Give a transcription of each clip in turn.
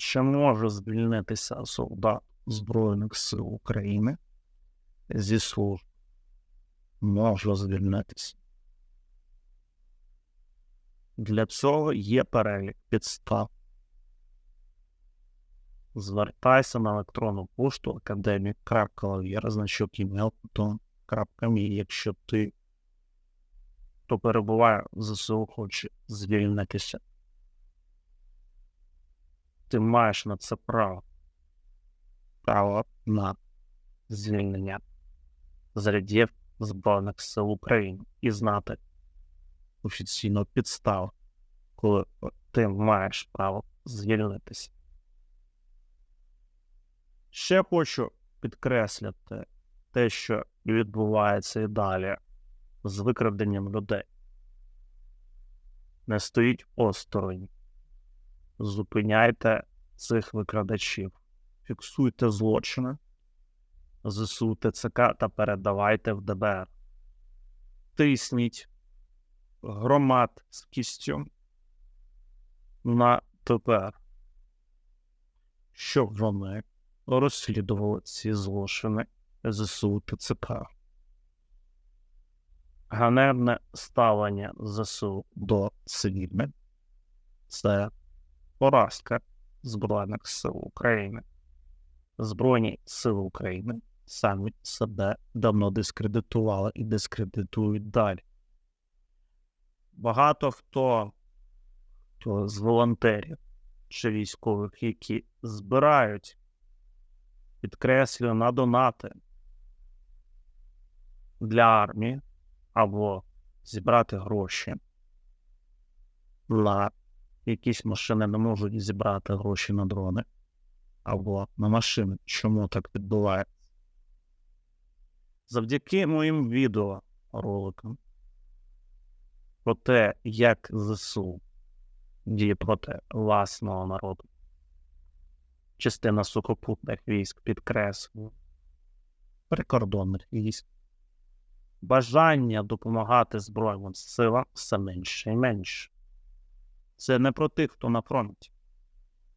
Чи може звільнитися солдат Збройних сил України зі служби? Може звільнитися. Для цього є перелік підстав. Звертайся на електронну пошту академік.лав'єра, значок email.me, якщо ти, хто перебуває в ЗСУ, хоче звільнитися. Ти маєш на це право. Право на звільнення з рядів Збройних сил України і знати офіційну підставу, коли ти маєш право звільнитися. Ще хочу підкреслити те, що відбувається і далі з викраденням людей. Не стоїть осторонь. Зупиняйте цих викрадачів, фіксуйте злочини, ЗСУ ТЦК та передавайте в ДБР. Тисніть громадськістю на ТПР, щоб вони розслідували ці злочини ЗСУ ТЦК. Ганебне ставлення ЗСУ до цивільних це поразка Збройних сил України. Збройні сили України самі себе давно дискредитували і дискредитують далі. Багато хто, хто з волонтерів чи військових, які збирають, підкреслюю на донати для армії або зібрати гроші на якісь машини не можуть зібрати гроші на дрони або на машини. Чому так відбувається? Завдяки моїм відеороликам про те, як ЗСУ діє проти власного народу. Частина сухопутних військ підкреслює прикордонних військ. Бажання допомагати Збройним силам все менше і менше. Це не про тих, хто на фронті.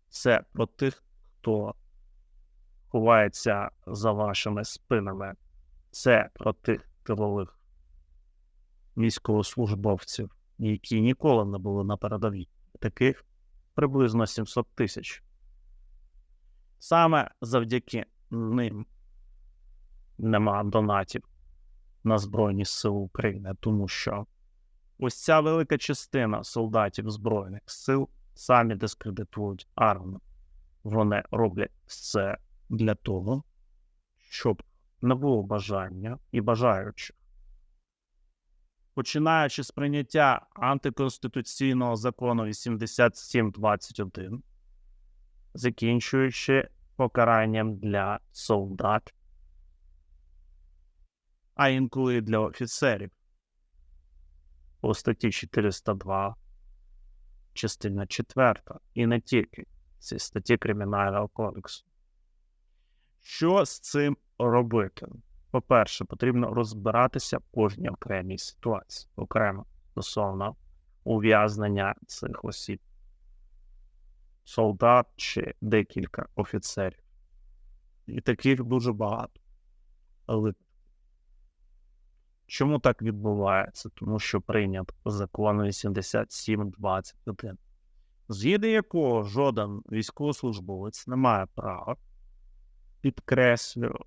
Це про тих, хто ховається за вашими спинами. Це про тих тилових військовослужбовців, які ніколи не були на передовій. Таких приблизно 700 тисяч. Саме завдяки ним нема донатів на Збройні Сили України, тому що ось ця велика частина солдатів Збройних сил самі дискредитують армію. Вони роблять це для того, щоб не було бажання і бажаючих. Починаючи з прийняття антиконституційного закону 8721, закінчуючи покаранням для солдат, а інколи для офіцерів у статті 402, частина 4, і не тільки ці статті Кримінального кодексу. Що з цим робити? По-перше, потрібно розбиратися в кожній окремій ситуації, окремо стосовно ув'язнення цих осіб, солдат чи декілька офіцерів. І таких дуже багато. Але чому так відбувається? Тому що прийнят закон 8721, згідно якого жоден військовослужбовець не має права, підкреслюю,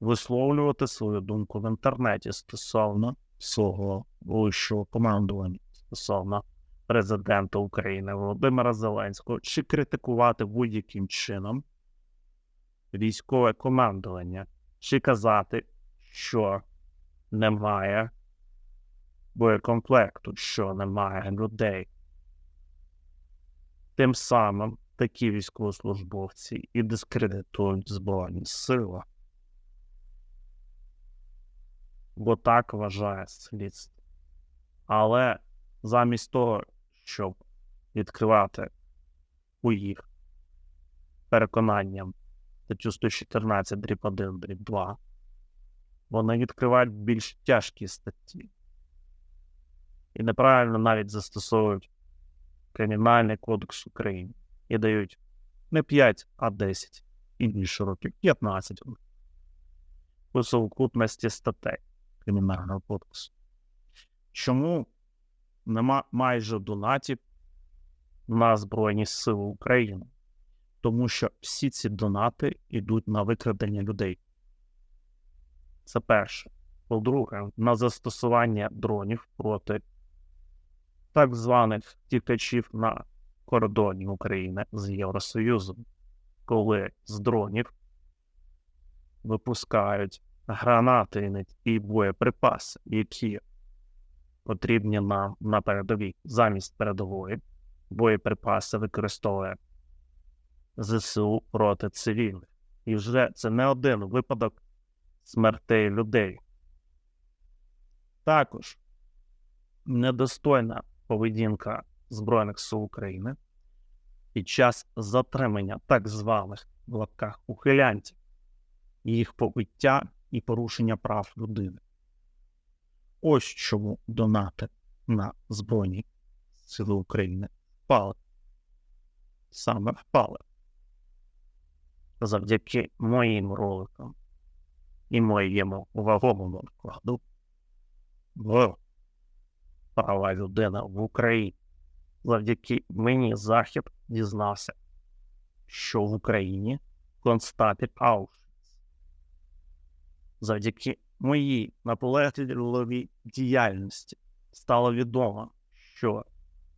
висловлювати свою думку в інтернеті стосовно свого вищого командування, стосовно президента України Володимира Зеленського, чи критикувати будь-яким чином військове командування, чи казати, що немає боєкомплекту, що немає людей. Тим самим такі військовослужбовці і дискредитують Збройні сили бо так вважає слідство. Але замість того, щоб відкривати у їх переконанням статтю 114 дріб 1, дріб 2, вони відкривають більш тяжкі статті. І неправильно навіть застосовують Кримінальний кодекс України і дають не 5, а 10 і більше років, 15 років. У совокупності статей Кримінального кодексу. Чому нема майже донатів на Збройні Сили України? Тому що всі ці донати йдуть на викрадення людей. Це перше. По-друге, на застосування дронів проти так званих тікачів на кордоні України з Євросоюзом, коли з дронів випускають гранати і боєприпаси, які потрібні нам на передовій замість передової, боєприпаси використовує ЗСУ проти цивільних. І вже це не один випадок смертей людей. Також недостойна поведінка Збройних сил України під час затримання так званих в лапках ухилянтів, їх побиття і порушення прав людини. Ось чому донати на Збройні Сили України впали. Саме впали. Завдяки моїм роликам і моєму вагомому вкладу в права людини в Україні. Завдяки мені Захід дізнався, що в Україні концтабір Аушвіц. Завдяки моїй наполегливій діяльності стало відомо, що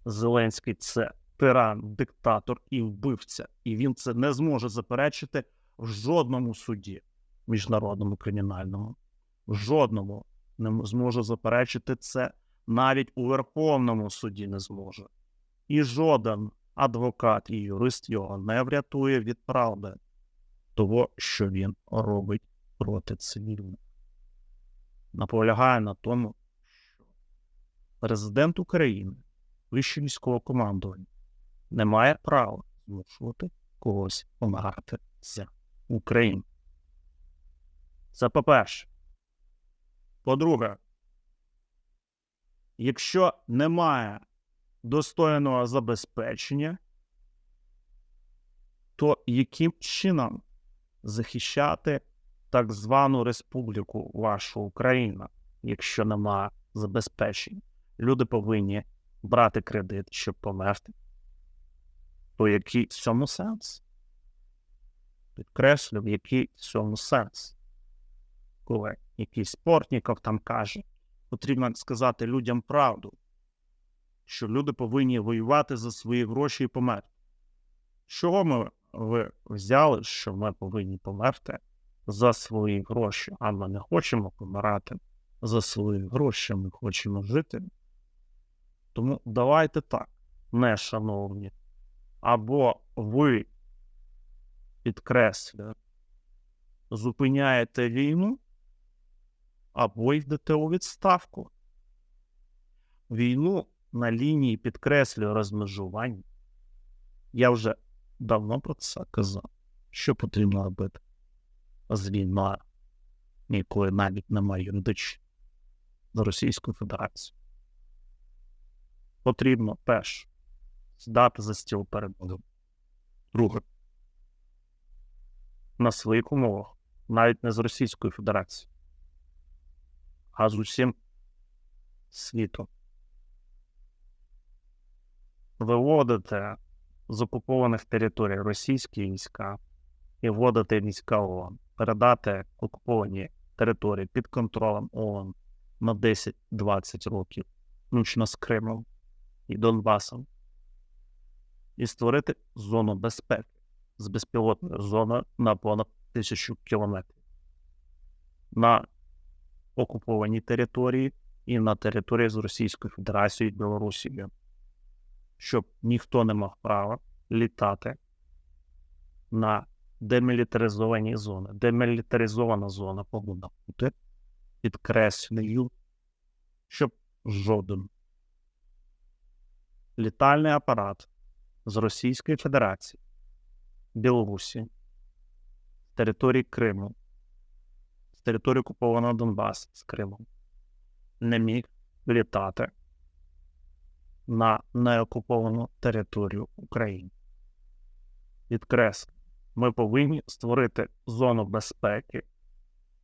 Зеленський це тиран, диктатор і вбивця, і він це не зможе заперечити в жодному суді міжнародному кримінальному, жодному не зможе заперечити це навіть у Верховному суді не зможе. І жоден адвокат і юрист його не врятує від правди того, що він робить проти цивільних. Наполягає на тому, що президент України, вище військового командування, не має права змушувати когось помагати за Україну. Це по-перше. По-друге, якщо немає достойного забезпечення, то яким чином захищати так звану республіку вашу Україну, якщо немає забезпечення? Люди повинні брати кредит, щоб померти. То який в цьому сенс? Підкреслю, який в цьому сенс? Коли якийсь спортников там каже, потрібно сказати людям правду, що люди повинні воювати за свої гроші і померти. Чого ми ви взяли, що ми повинні померти за свої гроші, а ми не хочемо помирати за свої гроші, ми хочемо жити. Тому давайте так, не шановні. Або ви підкреслюєте, зупиняєте війну, або йдете у відставку. Війну на лінії підкреслює розмежування. Я вже давно про це казав, що потрібно робити з війною, якої навіть немає юридичної з Російською Федерацією. Потрібно перше здати за стіл перемоги. Друге, на своїх умовах, навіть не з Російською Федерацією, а з усім світом. Виводити з окупованих територій російські війська і вводити війська ООН, передати окуповані території під контролем ООН на 10-20 років, включно з Кримом і Донбасом, і створити зону безпеки з безпілотною зоною на понад тисячу кілометрів. На окупованій території і на території з Російською Федерацією і Білорусією, щоб ніхто не мав права літати на демілітаризовані зони. Демілітаризована зона повинна бути підкреслюю, щоб жоден літальний апарат з Російської Федерації, Білорусі, території Криму, з території окупованого Донбасу з Кримом не міг літати на неокуповану територію України. Підкреслю, ми повинні створити зону безпеки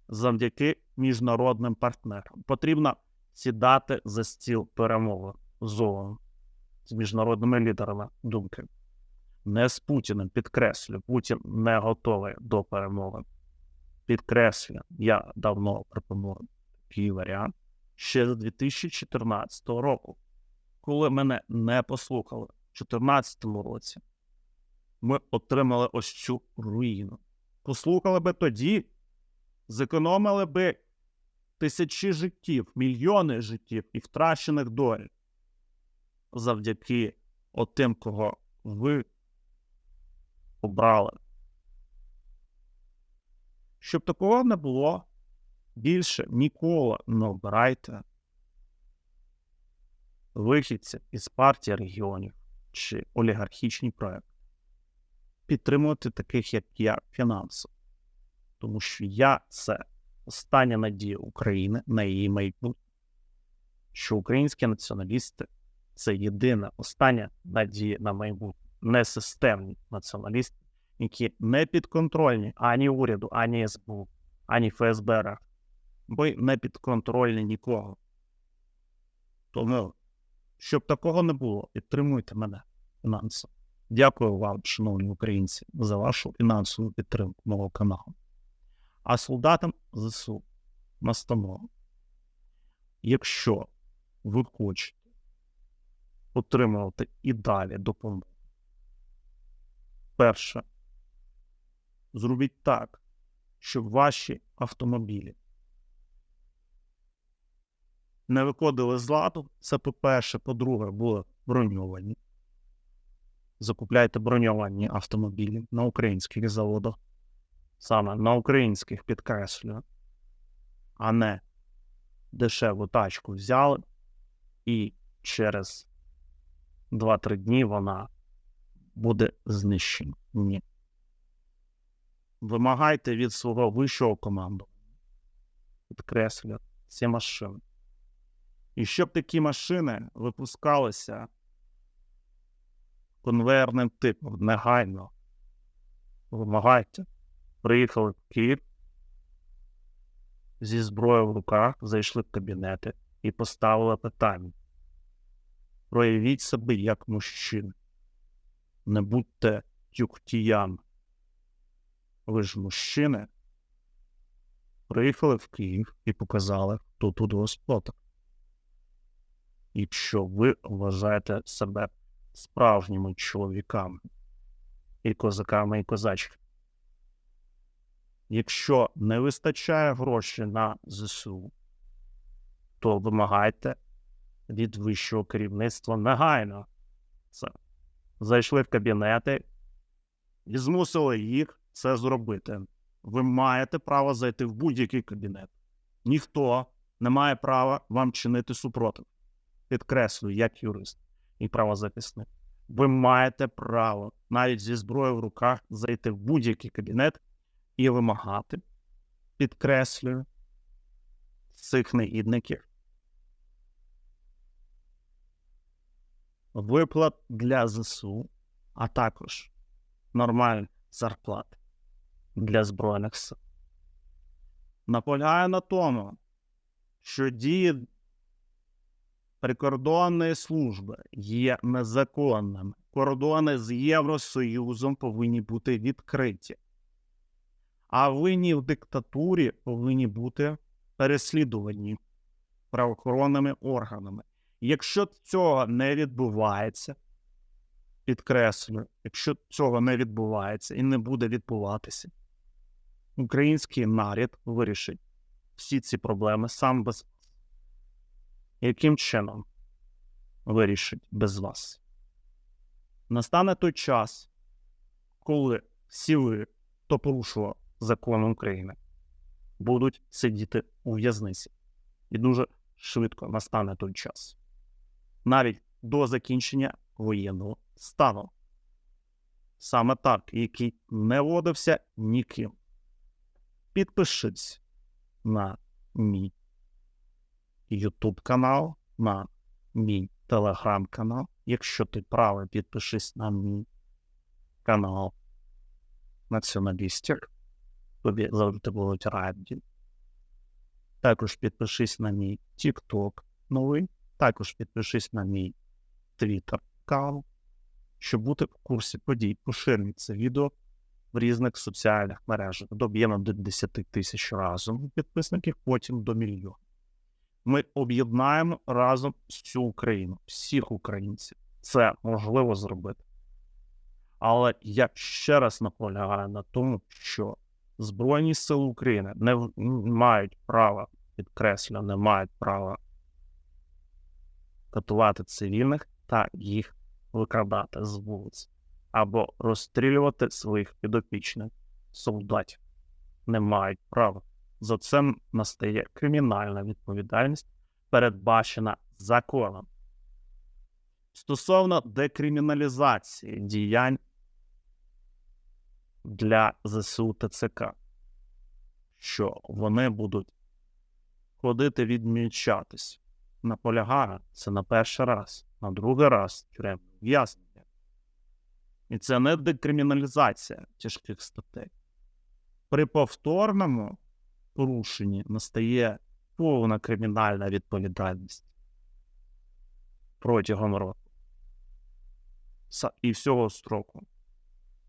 завдяки міжнародним партнерам. Потрібно сідати за стіл перемови зону з міжнародними лідерами думки. Не з Путіним, підкреслю, Путін не готовий до перемови. Підкреслю, я давно пропоную такий варіант ще з 2014 року, коли мене не послухали в 2014 році. Ми отримали ось цю руїну. Послухали би тоді, зекономили би тисячі життів, мільйони життів і втрачених доль завдяки отим, кого ви обрали. Щоб такого не було, більше ніколи не обирайте вихідців із партії регіонів чи олігархічні проекти. Підтримувати таких, як я, фінансово. Тому що я це остання надія України на її майбутнє. Що українські націоналісти це єдина остання надія на майбутнє, не системні націоналісти, які не підконтрольні ані уряду, ані СБУ, ані ФСБ, бо не підконтрольні нікого. Тому, щоб такого не було, підтримуйте мене фінансово. Дякую вам, шановні українці, за вашу фінансову підтримку мого каналу. А солдатам ЗСУ настанову. Якщо ви хочете отримувати і далі допомогу, перше, зробіть так, щоб ваші автомобілі не виходили з ладу. Це по-перше, по-друге, були броньовані. Закупляйте броньовані автомобілі на українських заводах, саме на українських підкреслюю, а не дешеву тачку взяли, і через 2-3 дні вона буде знищена. Ні. Вимагайте від свого вищого команду. Підкреслю ці машини. І щоб такі машини випускалися конвейерним типом негайно. Вимагайте. Приїхали в Київ зі зброєю в руках, зайшли в кабінети і поставили питання. Проявіть себе як мужчини. Не будьте тюктіями. Ви ж мужчини. Приїхали в Київ і показали, хто тут господар. Якщо ви вважаєте себе справжніми чоловіками і козаками і козачками. Якщо не вистачає грошей на ЗСУ, то вимагайте від вищого керівництва негайно. Це. Зайшли в кабінети і змусили їх це зробити. Ви маєте право зайти в будь-який кабінет. Ніхто не має права вам чинити супротив. Підкреслюю, як юрист і правозахисник. Ви маєте право навіть зі зброєю в руках зайти в будь-який кабінет і вимагати, підкреслюю, цих негідників. Виплат для ЗСУ, а також нормальних зарплат для Збройних сил. Наполягаю на тому, що дії прикордонної служби є незаконними. Кордони з Євросоюзом повинні бути відкриті. А винні в диктатурі повинні бути переслідувані правоохоронними органами. Якщо цього не відбувається, підкреслюю, якщо цього не відбувається і не буде відбуватися, український наряд вирішить всі ці проблеми сам без вас. яким чином вирішить без вас? Настане той час, коли всі ви, хто порушував закон України, будуть сидіти у в'язниці. І дуже швидко настане той час. Навіть до закінчення воєнного стану. Саме так, який не вводився ніким. Підпишись на мій YouTube канал, на мій телеграм-канал. Якщо ти правий, підпишись на мій канал націоналістів. Тобі завжди будуть раді. Також підпишись на мій TikTok новий. Також підпишись на мій Twitter канал, щоб бути в курсі подій. Поширюй це відео в різних соціальних мережах. Доб'ємо до 10 тисяч разом підписників, потім до мільйона. Ми об'єднаємо разом всю Україну, всіх українців. Це можливо зробити. Але я ще раз наполягаю на тому, що Збройні Сили України не мають права, підкреслю, не мають права катувати цивільних та їх викрадати з вулиць або розстрілювати своїх підопічних солдатів. Не мають права. За це настає кримінальна відповідальність, передбачена законом. Стосовно декриміналізації діянь для ЗСУ ТЦК, що вони будуть ходити відмічатись. Наполягаю, це на перший раз, на другий раз тюремне ув'язнення. І це не декриміналізація тяжких статей. При повторному порушенні настає повна кримінальна відповідальність протягом року і всього строку,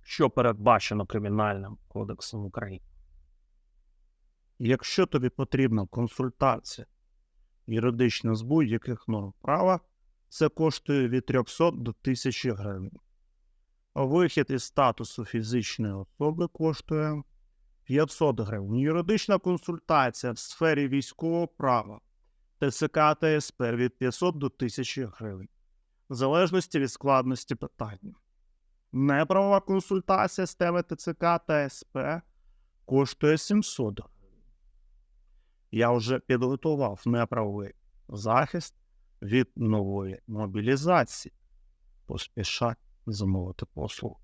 що передбачено Кримінальним кодексом України. Якщо тобі потрібна консультація юридична з будь-яких норм права, це коштує від 300 до 1000 гривень. Вихід із статусу фізичної особи коштує 500 гривень. Юридична консультація в сфері військового права ТЦК та СП від 500 до 1000 гривень, в залежності від складності питання. Неправова консультація з теми ТЦК та СП коштує 700 гривень. Я вже підготував неправовий захист від нової мобілізації. Поспішай замовити послугу.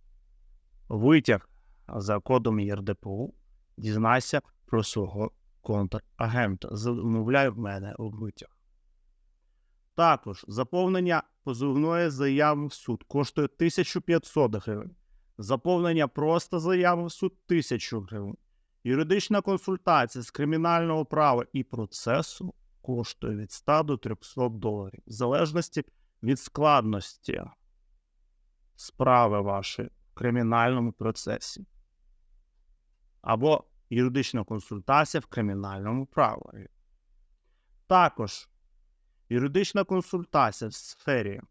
Витяг за кодом ЄРДПУ дізнайся про свого контрагента. Замовляй в мене у витяг. Також заповнення позовної заяви в суд коштує 1500 гривень. Заповнення просто заяви в суд 1000 гривень. Юридична консультація з кримінального права і процесу коштує від 100 до 300 доларів, в залежності від складності справи вашої в кримінальному процесі. Або юридична консультація в кримінальному праві. Також юридична консультація в сфері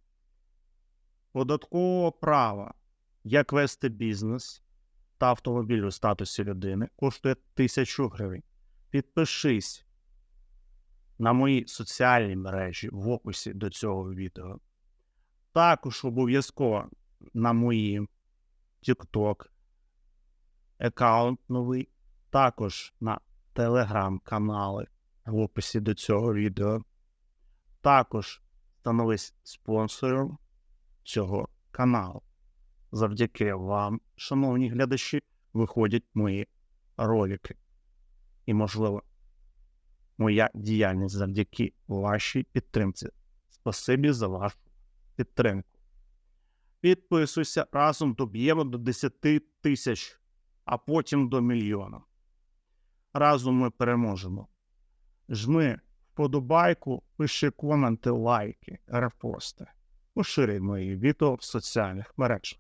податкового права, як вести бізнес та автомобіль у статусі людини коштує 1000 гривень. Підпишись на мої соціальні мережі в описі до цього відео. Також обов'язково на мої TikTok аккаунт новий, також на телеграм-канали в описі до цього відео. Також становись спонсором цього каналу. Завдяки вам, шановні глядачі, виходять мої ролики. І, можливо, моя діяльність завдяки вашій підтримці. Спасибі за вашу підтримку. Підписуйся разом доб'ємо до 10 тисяч, а потім до мільйона. Разом ми переможемо. Жми вподобайку, пиши коменти, лайки, репости. Поширюй мої відео в соціальних мережах.